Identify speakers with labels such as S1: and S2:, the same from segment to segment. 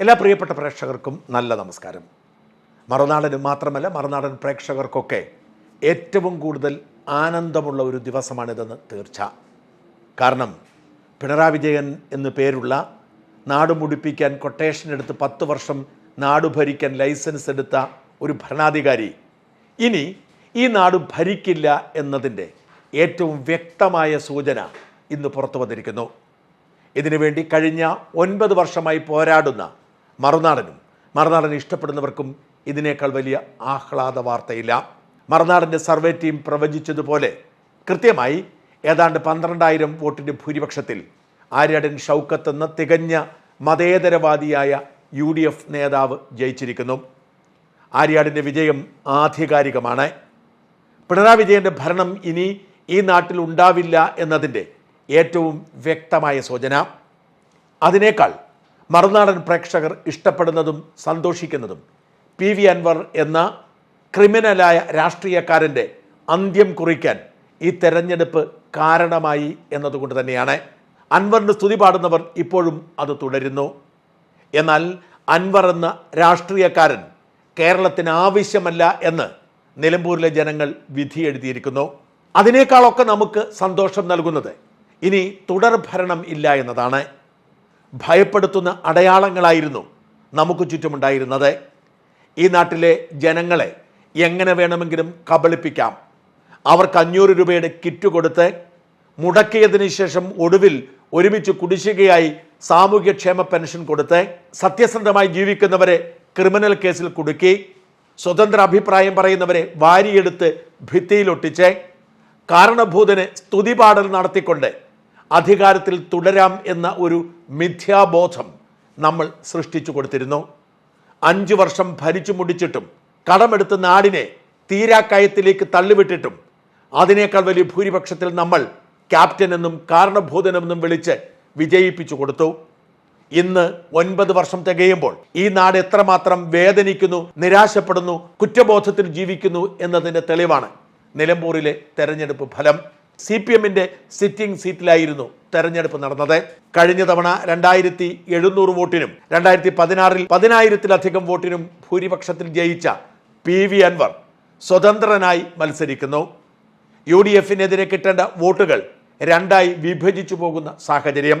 S1: എല്ലാ പ്രിയപ്പെട്ട പ്രേക്ഷകർക്കും നല്ല നമസ്കാരം. മറുനാടന് മാത്രമല്ല മറുനാടൻ പ്രേക്ഷകർക്കൊക്കെ ഏറ്റവും കൂടുതൽ ആനന്ദമുള്ള ഒരു ദിവസമാണിതെന്ന് തീർച്ച. കാരണം പിണറായി വിജയൻ എന്നു പേരുള്ള നാട് മുടിപ്പിക്കാൻ കൊട്ടേഷൻ എടുത്ത് പത്ത് വർഷം നാട് ഭരിക്കാൻ ലൈസൻസ് എടുത്ത ഒരു ഭരണാധികാരി ഇനി ഈ നാട് ഭരിക്കില്ല എന്നതിന്റെ ഏറ്റവും വ്യക്തമായ സൂചന ഇന്ന് പുറത്തു വന്നിരിക്കുന്നു. ഇതിനുവേണ്ടി കഴിഞ്ഞ ഒൻപത് വർഷമായി പോരാടുന്ന മറുനാടനും. മറുനാടൻ ഇഷ്ടപ്പെടുന്നവർക്കും ഇതിനേക്കാൾ വലിയ ആഹ്ലാദ വാർത്തയില്ല. മറുനാടന്റെ സർവേ ടീം പ്രവചിച്ചതുപോലെ കൃത്യമായി ഏതാണ്ട് പന്ത്രണ്ടായിരം വോട്ടിന്റെ ഭൂരിപക്ഷത്തിൽ ആര്യാടൻ ഷൗക്കത്ത് എന്ന തികഞ്ഞ മതേതരവാദിയായ യു ഡി എഫ് നേതാവ് ജയിച്ചിരിക്കുന്നു. ആര്യാടിന്റെ വിജയം ആധികാരികമാണ്. പിണറായി വിജയന്റെ ഭരണം ഇനി ഈ നാട്ടിൽ ഉണ്ടാവില്ല എന്നതിന്റെ ഏറ്റവും വ്യക്തമായ സൂചന. അതിനേക്കാൾ മറുനാടൻ പ്രേക്ഷകർ ഇഷ്ടപ്പെടുന്നതും സന്തോഷിക്കുന്നതും. പി വി അൻവർ എന്ന ക്രിമിനലായ രാഷ്ട്രീയക്കാരന്റെ അന്ത്യം കുറിക്കാൻ ഈ തെരഞ്ഞെടുപ്പ് കാരണമായി എന്നതുകൊണ്ട് തന്നെയാണ്. അൻവറിന് സ്തുതി പാടുന്നവർ ഇപ്പോഴും അത് തുടരുന്നു. എന്നാൽ അൻവർ എന്ന രാഷ്ട്രീയക്കാരൻ കേരളത്തിന് ആവശ്യമല്ല എന്ന് നിലമ്പൂരിലെ ജനങ്ങൾ വിധി എഴുതിയിരിക്കുന്നു. അതിനേക്കാളൊക്കെ നമുക്ക് സന്തോഷം നൽകുന്നത് ഇനി തുടർഭരണം ഇല്ല എന്നതാണ്. ഭയപ്പെടുത്തുന്ന അടയാളങ്ങളായിരുന്നു നമുക്ക് ചുറ്റുമുണ്ടായിരുന്നത്. ഈ നാട്ടിലെ ജനങ്ങളെ എങ്ങനെ വേണമെങ്കിലും കബളിപ്പിക്കാം. അവർക്ക് അഞ്ഞൂറ് രൂപയുടെ കിറ്റ് കൊടുത്ത് മുടക്കിയതിന് ശേഷം ഒടുവിൽ ഒരുമിച്ച് കുടിശ്ശികയായി സാമൂഹ്യക്ഷേമ പെൻഷൻ കൊടുത്ത് സത്യസന്ധമായി ജീവിക്കുന്നവരെ ക്രിമിനൽ കേസിൽ കുടുക്കി സ്വതന്ത്ര അഭിപ്രായം പറയുന്നവരെ വാരിയെടുത്ത് ഭിത്തിയിലൊട്ടിച്ച് കാരണഭൂതന് സ്തുതിപാടൽ നടത്തിക്കൊണ്ട് അധികാരത്തിൽ തുടരാം എന്ന ഒരു മിഥ്യാബോധം നമ്മൾ സൃഷ്ടിച്ചു കൊടുത്തിരുന്നു. അഞ്ചു വർഷം ഭരിച്ചു മുടിച്ചിട്ടും കടമെടുത്ത നാടിനെ തീരാക്കയത്തിലേക്ക് തള്ളിവിട്ടിട്ടും അതിനേക്കാൾ വലിയ ഭൂരിപക്ഷത്തിൽ നമ്മൾ ക്യാപ്റ്റൻ എന്നും കാരണഭൂതനെന്നും വിളിച്ച് വിജയിപ്പിച്ചു കൊടുത്തു. ഇന്ന് ഒൻപത് വർഷം തികയുമ്പോൾ ഈ നാട് എത്രമാത്രം വേദനിക്കുന്നു നിരാശപ്പെടുന്നു കുറ്റബോധത്തിൽ ജീവിക്കുന്നു എന്നതിന്റെ തെളിവാണ് നിലമ്പൂരിലെ തെരഞ്ഞെടുപ്പ് ഫലം. സി പി എമ്മിന്റെ സിറ്റിംഗ് സീറ്റിലായിരുന്നു തെരഞ്ഞെടുപ്പ് നടന്നത്. കഴിഞ്ഞ തവണ രണ്ടായിരത്തി എഴുന്നൂറ് വോട്ടിനും രണ്ടായിരത്തി പതിനാറിൽ പതിനായിരത്തിലധികം വോട്ടിനും ഭൂരിപക്ഷത്തിൽ ജയിച്ച പി വി അൻവർ സ്വതന്ത്രനായി മത്സരിക്കുന്നു. യു ഡി എഫിനെതിരെ കിട്ടേണ്ട വോട്ടുകൾ രണ്ടായി വിഭജിച്ചു പോകുന്ന സാഹചര്യം.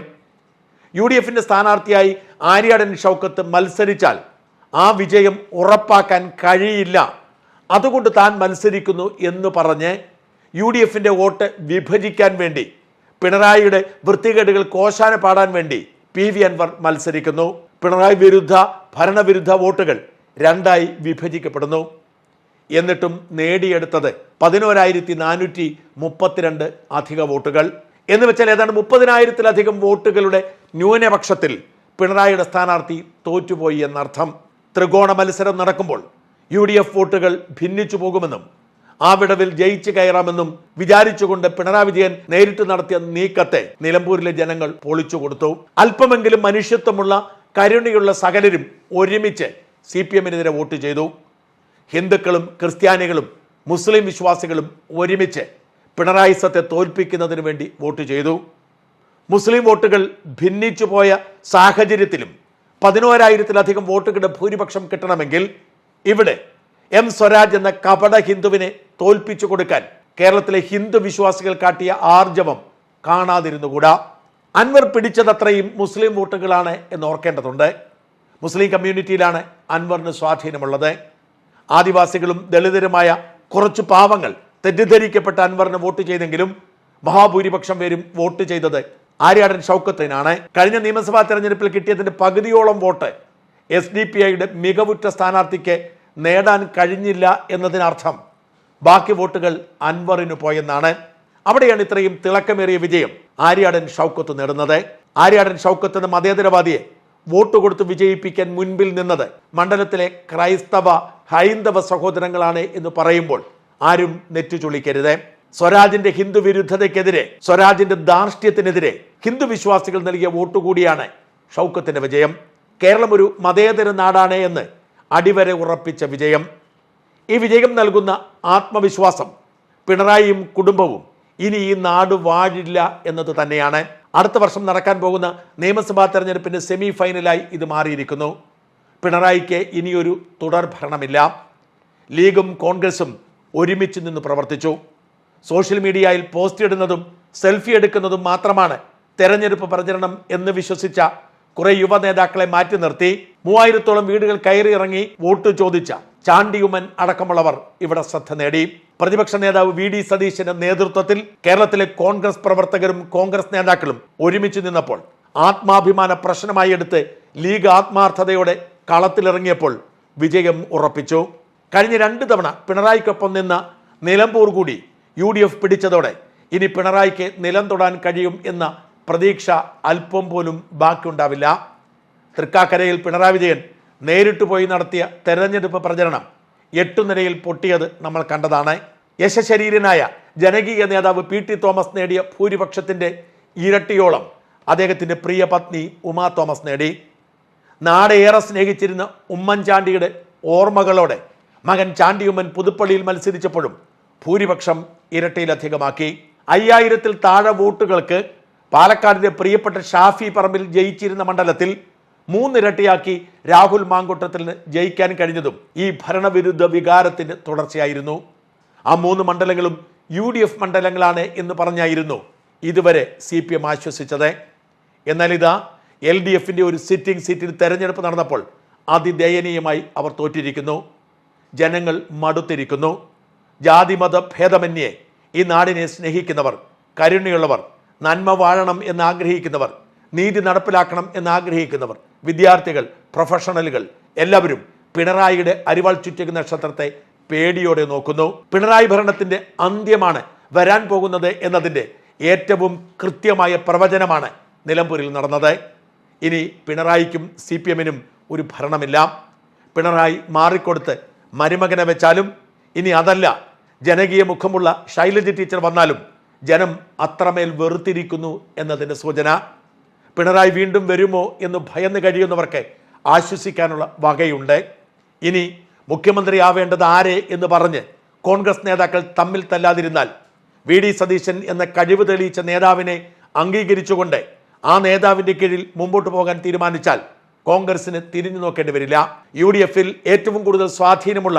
S1: യു ഡി എഫിന്റെ സ്ഥാനാർത്ഥിയായി ആര്യാടൻ ഷൗക്കത്ത് മത്സരിച്ചാൽ ആ വിജയം ഉറപ്പാക്കാൻ കഴിയില്ല. അതുകൊണ്ട് താൻ മത്സരിക്കുന്നു എന്ന് പറഞ്ഞ് യു ഡി എഫിന്റെ വോട്ട് വിഭജിക്കാൻ വേണ്ടി പിണറായിയുടെ വൃത്തികേടുകൾ കോശാന പാടാൻ വേണ്ടി പി വി അൻവർ മത്സരിക്കുന്നു. പിണറായി വിരുദ്ധ ഭരണവിരുദ്ധ വോട്ടുകൾ രണ്ടായി വിഭജിക്കപ്പെടുന്നു. എന്നിട്ടും നേടിയെടുത്തത് പതിനോരായിരത്തി നാനൂറ്റി മുപ്പത്തിരണ്ട് അധിക വോട്ടുകൾ. എന്ന് വെച്ചാൽ ഏതാണ്ട് മുപ്പതിനായിരത്തിലധികം വോട്ടുകളുടെ ന്യൂനപക്ഷത്തിൽ പിണറായിയുടെ സ്ഥാനാർത്ഥി തോറ്റുപോയി എന്നർത്ഥം. ത്രികോണ മത്സരം നടക്കുമ്പോൾ യു ഡി എഫ് വോട്ടുകൾ ഭിന്നിച്ചു പോകുമെന്നും ആ വിടവിൽ ജയിച്ചു കയറാമെന്നും വിചാരിച്ചുകൊണ്ട് പിണറായി വിജയൻ നേരിട്ട് നടത്തിയ നീക്കത്തെ നിലമ്പൂരിലെ ജനങ്ങൾ പൊളിച്ചു കൊടുത്തു. അല്പമെങ്കിലും മനുഷ്യത്വമുള്ള കരുണയുള്ള സകലരും ഒരുമിച്ച് സി പി എമ്മിനെതിരെ വോട്ട് ചെയ്തു. ഹിന്ദുക്കളും ക്രിസ്ത്യാനികളും മുസ്ലിം വിശ്വാസികളും ഒരുമിച്ച് പിണറായി സത്തെ തോൽപ്പിക്കുന്നതിന് വേണ്ടി വോട്ട് ചെയ്തു. മുസ്ലിം വോട്ടുകൾ ഭിന്നിച്ചു പോയ സാഹചര്യത്തിലും പതിനോരായിരത്തിലധികം വോട്ടുകളുടെ ഭൂരിപക്ഷം കിട്ടണമെങ്കിൽ ഇവിടെ എം സ്വരാജ് എന്ന കപട ഹിന്ദുവിനെ തോൽപ്പിച്ചു കൊടുക്കാൻ കേരളത്തിലെ ഹിന്ദു വിശ്വാസികൾ കാട്ടിയ ആർജവം കാണാതിരുന്നുകൂടാ? അൻവർ പിടിച്ചതത്രയും മുസ്ലിം വോട്ടുകളാണ് എന്ന് ഓർക്കേണ്ടതുണ്ട്. മുസ്ലിം കമ്മ്യൂണിറ്റിയിലാണ് അൻവറിന് സ്വാധീനമുള്ളത്. ആദിവാസികളും ദളിതരുമായ കുറച്ച് പാവങ്ങൾ തെറ്റിദ്ധരിക്കപ്പെട്ട അൻവറിന് വോട്ട് ചെയ്തെങ്കിലും മഹാഭൂരിപക്ഷം പേരും വോട്ട് ചെയ്തത് ആര്യാടൻ ഷൗക്കത്തിനാണ്. കഴിഞ്ഞ നിയമസഭാ തെരഞ്ഞെടുപ്പിൽ കിട്ടിയതിന്റെ പകുതിയോളം വോട്ട് എസ് ഡി പി ഐയുടെ മികവുറ്റ സ്ഥാനാർത്ഥിക്ക് നേടാൻ കഴിഞ്ഞില്ല എന്നതിനർത്ഥം. ബാക്കി വോട്ടുകൾ അൻവറിന് പോയെന്നാണ്. അവിടെയാണ് ഇത്രയും തിളക്കമേറിയ വിജയം. ആര്യാടൻ ഷൗക്കത്ത് നേടുന്നത്. ആര്യാടൻ ഷൗക്കത്ത് എന്ന മതേതരവാദിയെ വോട്ട് കൊടുത്ത് വിജയിപ്പിക്കാൻ മുൻപിൽ നിന്നത് മണ്ഡലത്തിലെ ക്രൈസ്തവ ഹൈന്ദവ സഹോദരങ്ങളാണ് എന്ന് പറയുമ്പോൾ ആരും നെറ്റു ചുളിക്കരുത് സ്വരാജിന്റെ ഹിന്ദു വിരുദ്ധതയ്ക്കെതിരെ സ്വരാജിന്റെ ധാർഷ്ട്യത്തിനെതിരെ ഹിന്ദു വിശ്വാസികൾ നൽകിയ വോട്ടുകൂടിയാണ് ഷൗക്കത്തിന്റെ വിജയം. കേരളം ഒരു മതേതര നാടാണ് എന്ന് അടിവരെ ഉറപ്പിച്ച വിജയം. ഈ വിജയം നൽകുന്ന ആത്മവിശ്വാസം പിണറായിയും കുടുംബവും ഇനി ഈ നാട് വാഴില്ല എന്നത് തന്നെയാണ്. അടുത്ത വർഷം നടക്കാൻ പോകുന്ന നിയമസഭാ തെരഞ്ഞെടുപ്പിന്റെ സെമി ഫൈനലായി ഇത് മാറിയിരിക്കുന്നു. പിണറായിക്ക് ഇനിയൊരു തുടർ ഭരണമില്ല ലീഗും കോൺഗ്രസും ഒരുമിച്ച് നിന്ന് പ്രവർത്തിച്ചു. സോഷ്യൽ മീഡിയയിൽ പോസ്റ്റ് ഇടുന്നതും സെൽഫി എടുക്കുന്നതും മാത്രമാണ് തെരഞ്ഞെടുപ്പ് പ്രചരണം എന്ന് വിശ്വസിച്ച കുറേ യുവ നേതാക്കളെ മാറ്റി നിർത്തി. മൂവായിരത്തോളം വീടുകൾ കയറി ഇറങ്ങി വോട്ട് ചോദിച്ച ചാണ്ടിയുമൻ അടക്കമുള്ളവർ ഇവിടെ ശ്രദ്ധ നേടി. പ്രതിപക്ഷ നേതാവ് വി ഡി സതീശന്റെ നേതൃത്വത്തിൽ കേരളത്തിലെ കോൺഗ്രസ് പ്രവർത്തകരും കോൺഗ്രസ് നേതാക്കളും ഒരുമിച്ച് നിന്നപ്പോൾ ആത്മാഭിമാന പ്രശ്നമായി എടുത്ത് ലീഗ് ആത്മാർത്ഥതയോടെ കളത്തിലിറങ്ങിയപ്പോൾ വിജയം ഉറപ്പിച്ചു. കഴിഞ്ഞ രണ്ട് തവണ പിണറായിക്കൊപ്പം നിന്ന നിലമ്പൂർ കൂടി യു ഡി എഫ് പിടിച്ചതോടെ ഇനി പിണറായിക്ക് നിലം തൊടാൻ കഴിയും എന്ന പ്രതീക്ഷ അല്പം പോലും ബാക്കിയുണ്ടാവില്ല. തൃക്കാക്കരയിൽ പിണറായി വിജയൻ നേരിട്ട് പോയി നടത്തിയ തെരഞ്ഞെടുപ്പ് പ്രചരണം എട്ടു നിരയിൽ പൊട്ടിയത് നമ്മൾ കണ്ടതാണ്. യശശരീരനായ ജനകീയ നേതാവ് പി ടി തോമസ് നേടിയ ഭൂരിപക്ഷത്തിന്റെ ഇരട്ടിയോളം അദ്ദേഹത്തിന്റെ പ്രിയ പത്നി ഉമാ തോമസ് നേടി. നാടേറെ സ്നേഹിച്ചിരുന്ന ഉമ്മൻചാണ്ടിയുടെ ഓർമ്മകളോടെ മകൻ ചാണ്ടിയുമ്മൻ പുതുപ്പള്ളിയിൽ മത്സരിച്ചപ്പോഴും ഭൂരിപക്ഷം ഇരട്ടിയിലധികമാക്കി. അയ്യായിരത്തിൽ താഴെ വോട്ടുകൾക്ക് പാലക്കാടിന്റെ പ്രിയപ്പെട്ട ഷാഫി പറമ്പിൽ ജയിച്ചിരുന്ന മണ്ഡലത്തിൽ മൂന്നിരട്ടിയാക്കി രാഹുൽ മാങ്കുട്ടത്തിന് ജയിക്കാൻ കഴിഞ്ഞതും ഈ ഭരണവിരുദ്ധ വികാരത്തിന്റെ തുടർച്ചയായിരുന്നു. ആ മൂന്ന് മണ്ഡലങ്ങളും യു ഡി എഫ് മണ്ഡലങ്ങളാണ് എന്ന് പറഞ്ഞായിരുന്നു ഇതുവരെ സി പി എം ആശ്വസിച്ചത്. എന്നാൽ ഇതാ എൽ ഡി എഫിന്റെ ഒരു സിറ്റിംഗ് സീറ്റിൽ തെരഞ്ഞെടുപ്പ് നടന്നപ്പോൾ അതിദയനീയമായി അവർ തോറ്റിരിക്കുന്നു. ജനങ്ങൾ മടുത്തിരിക്കുന്നു. ജാതിമത ഭേദമന്യേ ഈ നാടിനെ സ്നേഹിക്കുന്നവർ കരുണയുള്ളവർ നന്മ വാഴണം എന്ന് ആഗ്രഹിക്കുന്നവർ നീതി നടപ്പിലാക്കണം എന്ന് ആഗ്രഹിക്കുന്നവർ വിദ്യാർത്ഥികൾ പ്രൊഫഷണലുകൾ എല്ലാവരും പിണറായിയുടെ അരിവാൾ ചുറ്റിക നക്ഷത്രത്തെ പേടിയോടെ നോക്കുന്നു. പിണറായി ഭരണത്തിന്റെ അന്ത്യമാണ് വരാൻ പോകുന്നത് എന്നതിന്റെ ഏറ്റവും കൃത്യമായ പ്രവചനമാണ് നിലമ്പൂരിൽ നടന്നത്. ഇനി പിണറായിക്കും സി പി എമ്മിനും ഒരു ഭരണമില്ല. പിണറായി മാറിക്കൊടുത്ത് മരുമകനെ വെച്ചാലും ഇനി അതല്ല. ജനകീയ മുഖമുള്ള ശൈലജ ടീച്ചർ വന്നാലും ജനം അത്രമേൽ വെറുത്തിരിക്കുന്നു എന്നതിന്റെ സൂചന. പിണറായി വീണ്ടും വരുമോ എന്ന് ഭയന്ന് കഴിയുന്നവർക്ക് ആശ്വസിക്കാനുള്ള വകയുണ്ട്. ഇനി മുഖ്യമന്ത്രി ആവേണ്ടത് ആരെ എന്ന് പറഞ്ഞ് കോൺഗ്രസ് നേതാക്കൾ തമ്മിൽ തല്ലാതിരുന്നാൽ വി ഡി സതീശൻ എന്ന കഴിവ് തെളിയിച്ച നേതാവിനെ അംഗീകരിച്ചുകൊണ്ട് ആ നേതാവിന്റെ കീഴിൽ മുമ്പോട്ട് പോകാൻ തീരുമാനിച്ചാൽ കോൺഗ്രസിന് തിരിഞ്ഞു നോക്കേണ്ടി വരില്ല. യു ഡി എഫിൽ ഏറ്റവും കൂടുതൽ സ്വാധീനമുള്ള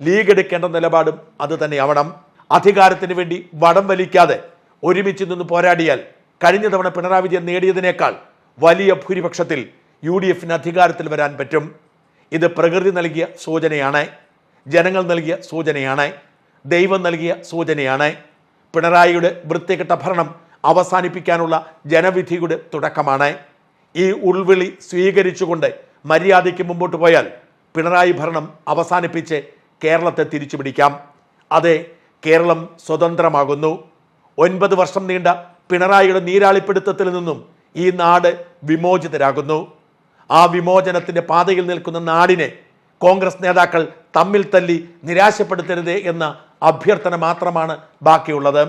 S1: ലീഗ് എടുക്കേണ്ട നിലപാടും അത് തന്നെയാവണം. അധികാരത്തിന് വേണ്ടി വടം വലിക്കാതെ ഒരുമിച്ച് നിന്ന് പോരാടിയാൽ കഴിഞ്ഞ തവണ പിണറായി വിജയൻ നേടിയതിനേക്കാൾ വലിയ ഭൂരിപക്ഷത്തിൽ യു ഡി എഫിന് അധികാരത്തിൽ വരാൻ പറ്റും. ഇത് പ്രകൃതി നൽകിയ സൂചനയാണ് ജനങ്ങൾ നൽകിയ സൂചനയാണ് ദൈവം നൽകിയ സൂചനയാണ്. പിണറായിയുടെ വൃത്തികെട്ട ഭരണം അവസാനിപ്പിക്കാനുള്ള ജനവിധിയുടെ തുടക്കമാണ്. ഈ ഉൾവിളി സ്വീകരിച്ചുകൊണ്ട് മര്യാദയ്ക്ക് മുമ്പോട്ട് പോയാൽ പിണറായി ഭരണം അവസാനിപ്പിച്ച് കേരളത്തെ തിരിച്ചു പിടിക്കാം അതെ കേരളം സ്വതന്ത്രമാകുന്നു. ഒൻപത് വർഷം നീണ്ട പിണറായിയുടെ നീരാളിപ്പിടുത്തത്തിൽ നിന്നും ഈ നാട് വിമോചിതരാകുന്നു. ആ വിമോചനത്തിന്റെ പാതയിൽ നിൽക്കുന്ന നാടിനെ കോൺഗ്രസ് നേതാക്കൾ തമ്മിൽ തല്ലി നിരാശപ്പെടുത്തരുത് എന്ന അഭ്യർത്ഥന മാത്രമാണ് ബാക്കിയുള്ളത്.